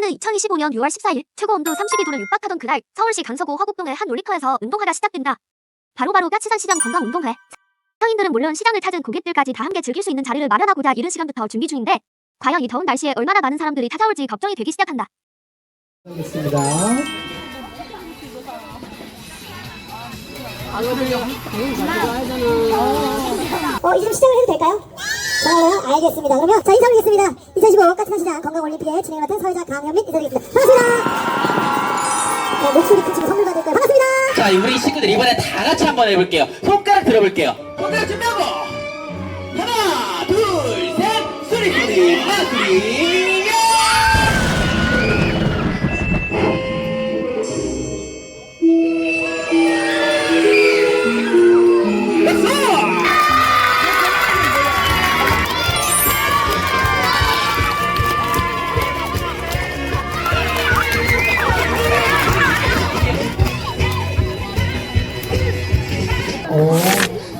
때는 2025년 6월 14일 최고 온도 32도를 육박하던 그날 서울시 강서구 화곡동의 한 놀이터에서 운동회가 시작된다. 바로바로 까치산시장 건강운동회. 서인들은 물론 시장을 찾은 고객들까지 다 함께 즐길 수 있는 자리를 마련하고자 이른 시간부터 준비 중인데 과연 이 더운 날씨에 얼마나 많은 사람들이 찾아올지 걱정이 되기 시작한다. 하겠습니다. 어, 이제 좀 시작을 해도 될까요? 좋아요. 알겠습니다. 그러면 자 인사드리겠습니다. 2015 까치산시장 건강올림픽의 진행을 맡은 서회자 강현민 인사드리겠습니다. 반갑습니다. 네, 목소리 큰 친구 선물 받을 거예요. 반갑습니다. 자, 우리 친구들 이번에 다 같이 한번 해볼게요. 손가락 들어볼게요. 손가락 준비하고 하나, 둘, 셋, 소리 소리, 하나, 둘,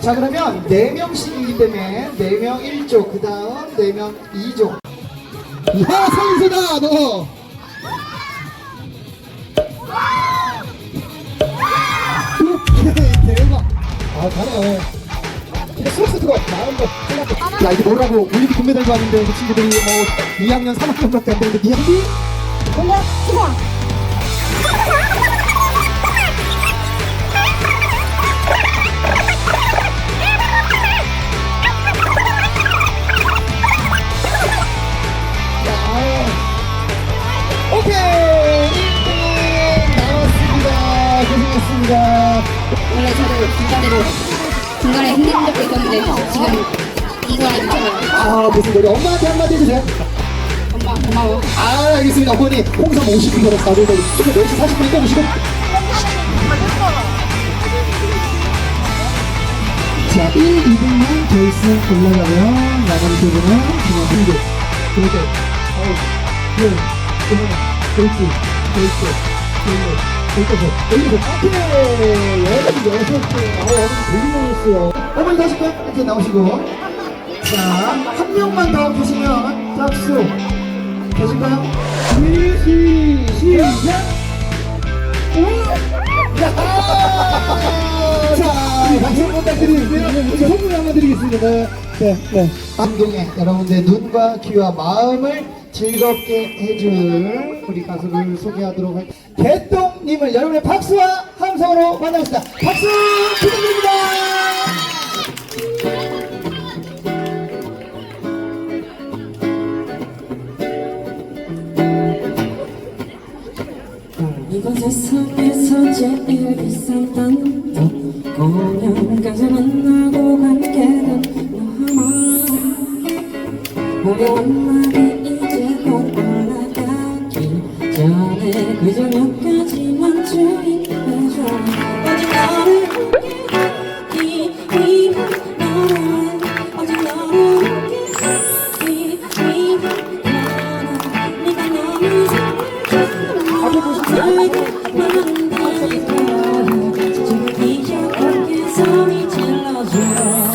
자 그러면 4명씩이기 때문에 4명 1조 그 다음 4명 2조. 야 선수다 너. 오케이 대박. 아 잘해. 소스 야 이게 뭐라고. 올림픽 금메달도 아닌데 그 친구들이 뭐 2학년 3학년밖에 안 되는데 니한테 공격 주세 오케이. 1등 나왔습니다. 고생했습니다. 원래 저도 중간으로 중간에 힘든 적도 있었는데 지금 이거랑 괜찮아요. 아 무슨 노래 엄마한테 한마디 해주세요. 엄마 고마워. 아 알겠습니다. 어머니 홍삼 50분 걸었어 나도 4시 40분에 또 오시고. 자 1, 2등만 결승 올라가면 나가는 그냥 흥도 그렇게. 어우 예 그냥 결승 결승 결승 결승 오케이 여러분 여섯 개 어, 되게 많았어요 어머니 다시 번 이렇게 나오시고 자, 한 명만 더 계시면 짝수 계실까요? 시, 시, 시작! 야! 자, 박수 부탁드리겠습니다. 선물 한번 드리겠습니다. 네, 네. 감동에 여러분들 눈과 귀와 마음을 즐겁게 해줄 우리 가수를 소개하도록 할게요. 개똥님을 여러분의 박수와 함성으로 만나겠습니다. 박수 부탁드립니다. 이곳의 숲에서 제일 비싼 땅도 공연까지 만나고 관계는 너와 우리 엄마 전에 그저녁까지만 주입해줘. 어제 너를 웃게 하기 위해 너를 어제 너를 웃게 하기 위해 너를 네가 너무 사랑해 나에게 말한다니까 지금 이제 크게 소리 질러줘.